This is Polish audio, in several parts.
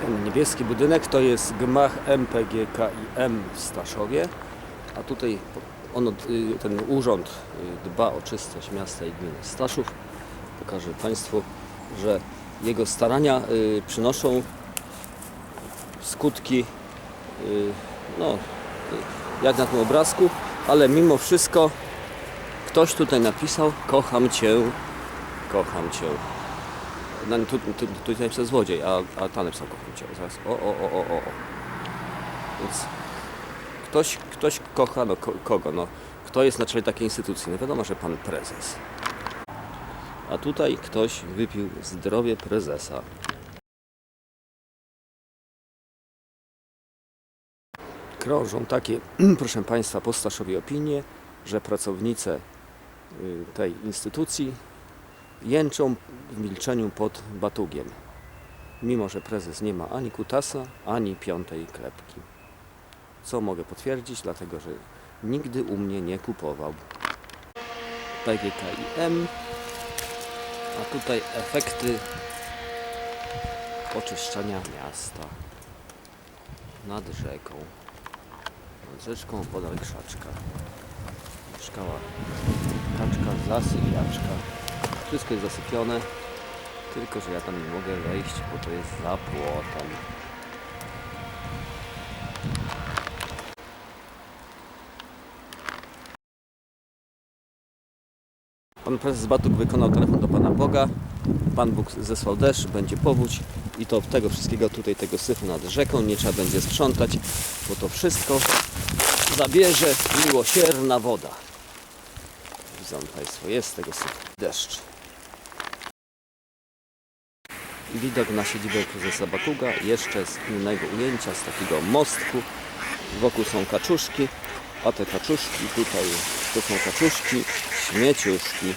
Ten niebieski budynek to jest gmach MPGKIM w Staszowie, a tutaj on, y, ten urząd y, dba o czystość miasta i gminy Staszów. Pokażę Państwu, że jego starania y, przynoszą skutki, no, jak na tym obrazku, ale mimo wszystko ktoś tutaj napisał kocham Cię, kocham Cię. No, tu, tu, tu napisał złodziej, a, a tam napisał kocham. Zaraz, o, o, o, o, o. Więc ktoś, ktoś kocha, no ko, kogo, no. Kto jest na czele takiej instytucji? No wiadomo, że pan prezes. A tutaj ktoś wypił zdrowie prezesa. Krążą takie, proszę Państwa, po Staszowie opinie, że pracownice y, tej instytucji jęczą w milczeniu pod batugiem. Mimo, że prezes nie ma ani kutasa, ani piątej klepki. Co mogę potwierdzić, dlatego że nigdy u mnie nie kupował. PGKiM, a tutaj efekty oczyszczania miasta nad rzeką. Nad rzeczką podal krzaczka. Mieszkała kaczka, zasypiaczka. Wszystko jest zasypione, tylko że ja tam nie mogę wejść, bo to jest za płotem. Pan prezes Batuk wykonał telefon do Pana Boga. Pan Bóg zesłał deszcz, będzie powódź i to tego wszystkiego tutaj, tego syfu nad rzeką nie trzeba będzie sprzątać, bo to wszystko zabierze miłosierna woda. Widzą Państwo, jest tego syfu. Deszcz. Widok na siedzibę prezesa Bakuga, jeszcze z innego ujęcia, z takiego mostku. Wokół są kaczuszki, a te kaczuszki tutaj, tu są kaczuszki, śmieciuszki.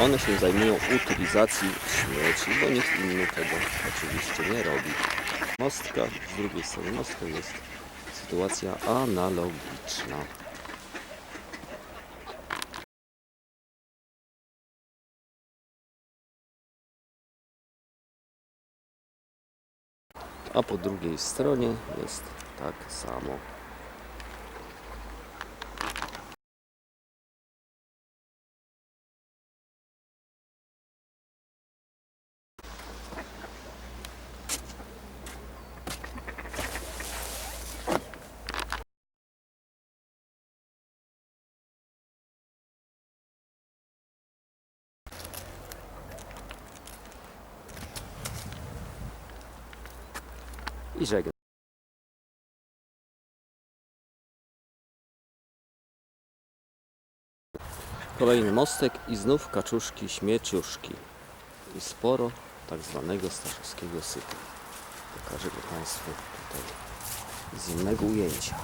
One się zajmują utylizacji śmieci, bo nikt inny tego oczywiście nie robi. Mostka, z drugiej strony mostka jest sytuacja analogiczna. A po drugiej stronie jest tak samo. I żegnam. Kolejny mostek i znów kaczuszki, śmieciuszki. I sporo tak zwanego staszowskiego sypu. Pokażę go Państwu tutaj z innego ujęcia.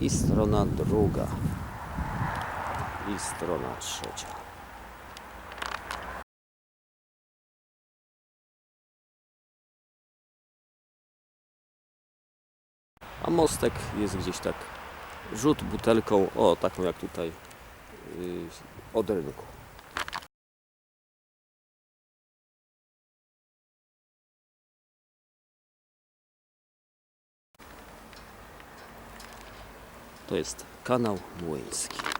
I strona druga. I strona trzecia. A mostek jest gdzieś tak rzut butelką, o taką jak tutaj yy, od rynku. To jest kanał młyński.